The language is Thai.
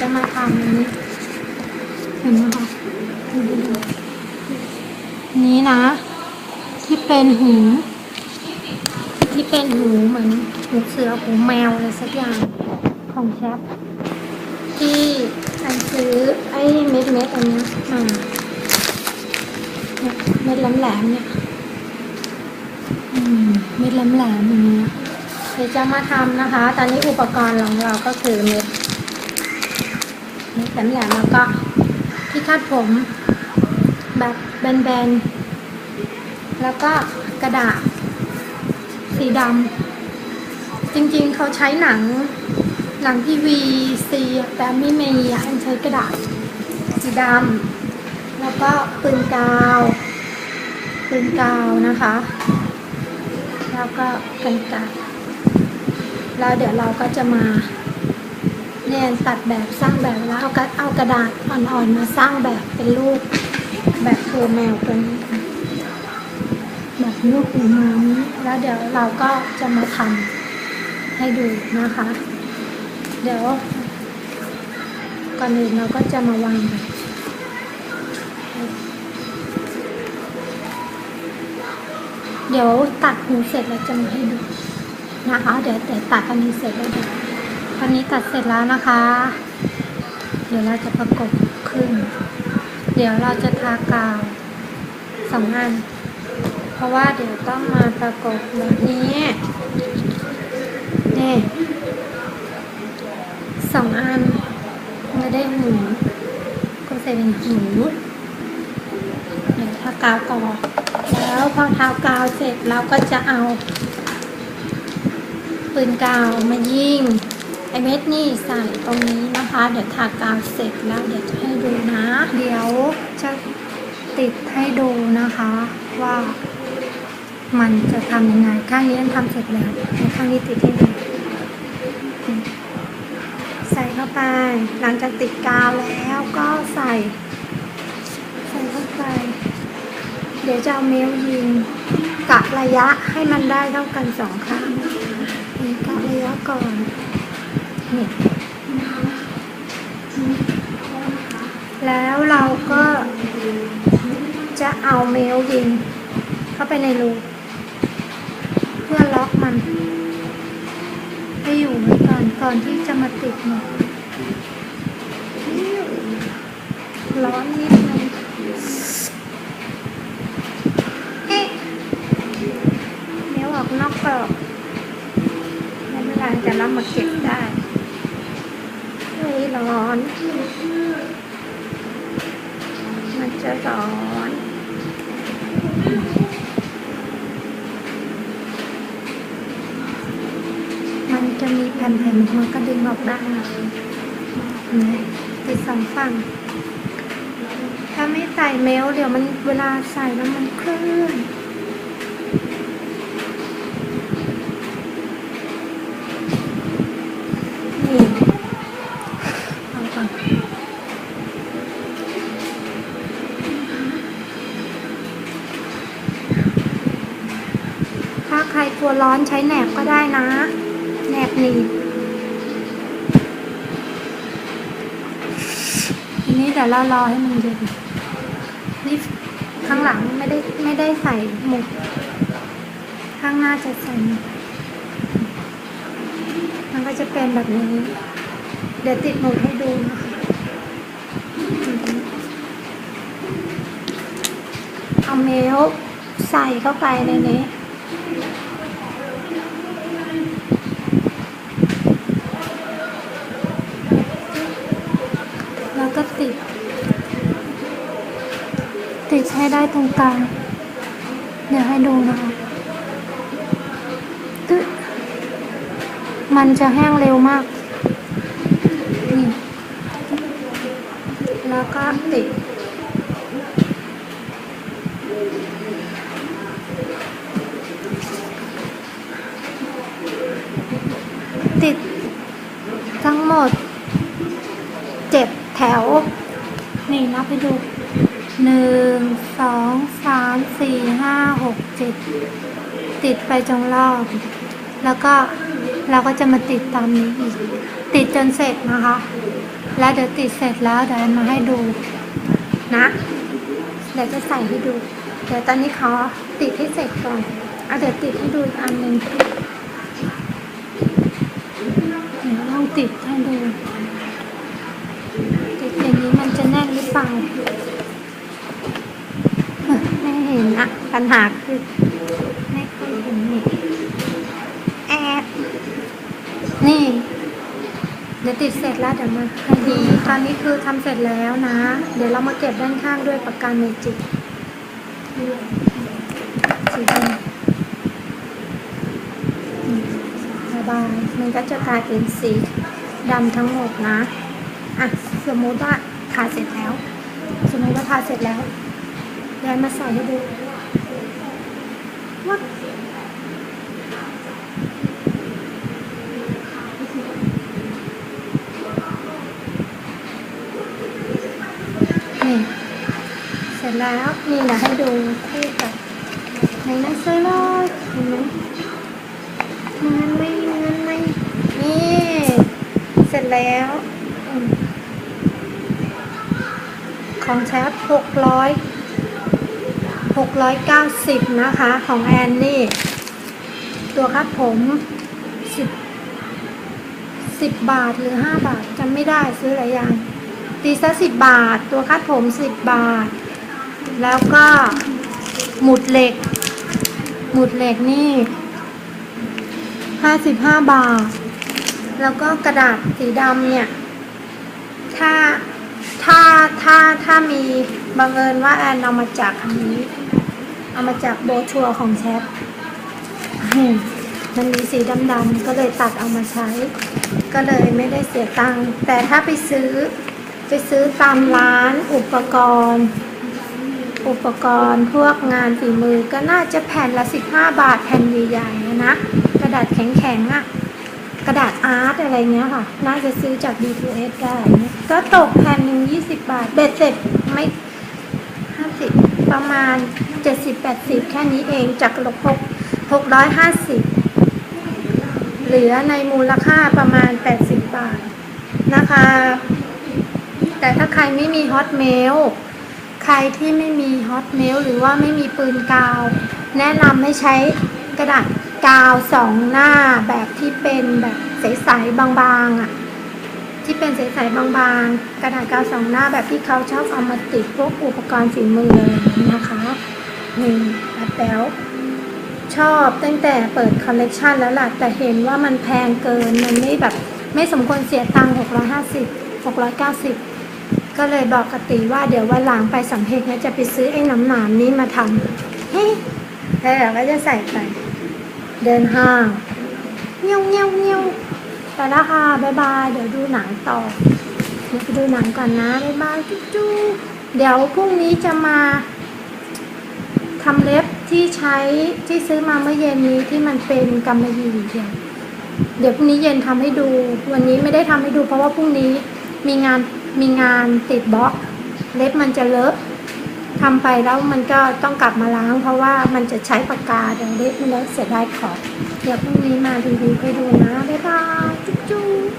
จะมาทำนี้ เห็นไหมคะ นี้นะ ที่เป็นหูที่เป็นหูเหมือนหูเสือหูแมวอะไรสักอย่างของแชปที่อันซื้อไอ้เม็ดเม็ดอันเนี้ยมาเม็ดแหลมๆเนี่ยเม็ดแหลมๆอย่างเงี้ยเดี๋ยวจะมาทำนะคะ ตอนนี้อุปกรณ์ของเราก็คือเม็ด แหลมๆแล้วก็ที่คาดผมแบบแบนๆ แล้วก็กระดาษสีดำจริงๆเขาใช้หนังหนังทีวีซีแต่ไม่มีอะอันใช้กระดาษสีดำแล้วก็ปืนกาวปืนกาวนะคะ แล้วก็กันไกแล้วเดี๋ยวเราก็จะมา เนี่ยตัดแบบสร้างแบบแล้วเอากระเอากระดาษอ่อนๆมาสร้างแบบเป็นรูปแบบตัวแมวตัวนี้แบบลูกหูมานี้แล้วเดี๋ยวเราก็จะมาทำให้ดูนะคะ เดี๋ยวก่อนอื่นเราก็จะมาวางเดี๋ยวตัดหูเสร็จแล้วจะมาให้ดูนะคะ เดี๋ยวเดี๋ยวตัดอันนี้เสร็จแล้วเดี๋ยว ตอนนี้ตัดเสร็จแล้วนะคะ เดี๋ยวเราจะประกบขึ้น เดี๋ยวเราจะทากาวสองอัน เพราะว่าเดี๋ยวต้องมาประกบแบบนี้นี่สองอันไม่ได้หูก็ใส่เป็นหูเดี๋ยวทากาวก่อนแล้วพอทากาวเสร็จเราก็จะเอาปืนกาวมายิง ไอเม็ดนี่ใส่ตรงนี้นะคะ เดี๋ยวทากาวเสร็จแล้วเดี๋ยวจะให้ดูนะ เดี๋ยวจะติดให้ดูนะคะว่ามันจะทำยังไงข้างนี้ทำเสร็จแล้วข้างนี้ติดให้ดูใส่เข้าไป หลังจากติดกาวแล้วก็ใส่ ใส่เข้าไป เดี๋ยวจะเอาเมลยิงกะระยะให้มันได้เท่ากันสองข้างกะระยะก่อน แล้วเราก็จะเอาเมลยิงเข้าไปในรูเพื่อล็อกมัน ให้อยู่ไว้ก่อนก่อนที่จะมาติดหมดร้อนนิดนึงเอ๊ะเดี๋ยวออกนอกกรอบไม่เป็นไรจะรับมาเก็บได้ มันจะร้อนมันจะมีแผ่นแผ่นมันก็ดึงออกได้นะนี่ติดสองฝั่ง ถ้าไม่ใส่เมลเดี๋ยวมันเวลาใส่แล้วมันเคลื่อนเอาก่อน ถ้าใครกลัวร้อนใช้แหนบก็ได้นะ แหนบหนีบทีนี้เดี๋ยวเรารอให้มันเย็นนี่ข้างหลังไม่ได้ไม่ได้ใส่หมุกข้างหน้าจะใส่มันก็จะเป็นแบบนี้ เดี๋ยวติดหมุกให้ดูนะคะเอาเมลใส่เข้าไปในนี้ แล้วก็ ติด ติดให้ได้ตรงกลาง เดี๋ยวให้ดูนะคะตึ๊ดมันจะแห้งเร็วมาก นี่ แล้วก็ติดติดทั้งหมด ถว นี่นับไปดูหนึ่งสองสามสี่ห้าหกเจ็ดติดไปจงรอบ แล้วก็เราก็จะมาติดตามนี้อีก ติดจนเสร็จนะคะ แล้วเดี๋ยวติดเสร็จแล้วเดี๋ยวมาให้ดูนะเดี๋ยวจะใส่ให้ดู เดี๋ยวตอนนี้เขาติดให้เสร็จก่อนเอาเดี๋ยวติดให้ดูอีกอันหนึ่งเดี๋ยวลองติดให้ดู ติดอย่างนี้มันจะ แน่นหรือเปล่าเอ้ยไม่เห็นอะปัญหาคือไม่ค่อยเห็นนี่แอบนี่เดี๋ยวติดเสร็จแล้วเดี๋ยวมาให้ดูตอนนี้คือทำเสร็จแล้วนะ เดี๋ยวเรามาเก็บด้านข้างด้วยปากกาเมจิกสีดำระบายมันก็จะกลายเป็นสีดำทั้งหมดนะ อะ สมมติว่า ทาเสร็จแล้ว สมมติว่าทาเสร็จแล้วยายมาใส่ให้ดูว่านี่เสร็จแล้วนี่นะให้ดูคู่กับในนังสือเลยเห็นไหมเงินไมเงินไหมนี่เสร็จแล้ว ของแชปหกร้อยหกร้อยเก้าสิบนะคะ ของแอนนี่ ตัวคัดผมสิบสิบบาทหรือห้าบาทจำไม่ได้ซื้อหลายอย่าง ตีซะสิบบาท ตัวคัดผมสิบบาท แล้วก็หมุดเหล็ก หมุดเหล็กนี่ห้าสิบห้าบาท แล้วก็กระดาษสีดำเนี่ย ถ้า ถ้าถ้าถ้ามีบังเอิญว่าแอนเอามาจากอันนี้ เอามาจากโบชัวของแชทมันมีสีดำๆก็เลยตัดเอามาใช้ ก็เลยไม่ได้เสียตังค์แต่ถ้าไปซื้อไปซื้อตามร้านอุปกรณ์ อุปกรณ์พวกงานฝีมือก็น่าจะแผ่นละ 15 บาทแผ่นใหญ่ๆนะนะกระดาษแข็งๆอะ่ะ กระดาษอาร์ตอะไรเงี้ยค่ะ น่าจะซื้อจาก B2S ได้ ก็ตกแผ่นหนึ่ง20บบาท เบ็ดเสร็จไม่50ประมาณ70-80แปดสิบแค่นี้เองจากลบ650เหลือในมูลค่าประมาณ80บาทนะคะ แต่ถ้าใครไม่มีฮอตเมลใครที่ไม่มีฮอตเมลหรือว่าไม่มีปืนกาว แนะนำให้ใช้กระดาษ กาวสองหน้าแบบที่เป็นแบบใสๆบางๆอะที่เป็นใสๆบางๆ กระดาษกาวสองหน้าแบบที่เขาชอบเอามาติดพวกอุปกรณ์ฝีมือนะคะนี่แบบแป๊วชอบตั้งแต่เปิดคอลเลกชันแล้วล่ะ แต่เห็นว่ามันแพงเกิน มันไม่แบบไม่สมควรเสียตังค์650 690 ก็เลยบอกกติว่าเดี๋ยววันหลังไปสำเพ็งแล้วจะไปซื้อไอ้น้ำหนามนี้มาทำเฮ้ยแล้วเราก็จะใส่ไป เดินห้างเงี้ยวเงี้ยวเงี้ยวไปแล้วค่ะบ๊ายบาย เดี๋ยวดูหนังต่อเดี๋ยวไปดูหนังก่อนนะบ๊ายบายจุ๊บจุ๊เดี๋ยวพรุ่งนี้จะมาทำเล็บที่ใช้ที่ซื้อมาเมื่อเย็นนี้ที่มันเป็นกำมะหยี่เดี๋ยวเดี๋ยวพรุ่งนี้เย็นทำให้ดู วันนี้ไม่ได้ทำให้ดู เพราะว่าพรุ่งนี้มีงานมีงานติดบล็อก เล็บมันจะเลอะ ทำไปแล้วมันก็ต้องกลับมาล้าง เพราะว่ามันจะใช้ปากกาเดี๋ยวเล็บมันเลอะเสียดายขอบเดี๋ยวพรุ่งนี้มารีวิวให้ดูนะ บ๊ายบาย จุ๊จุ๊บ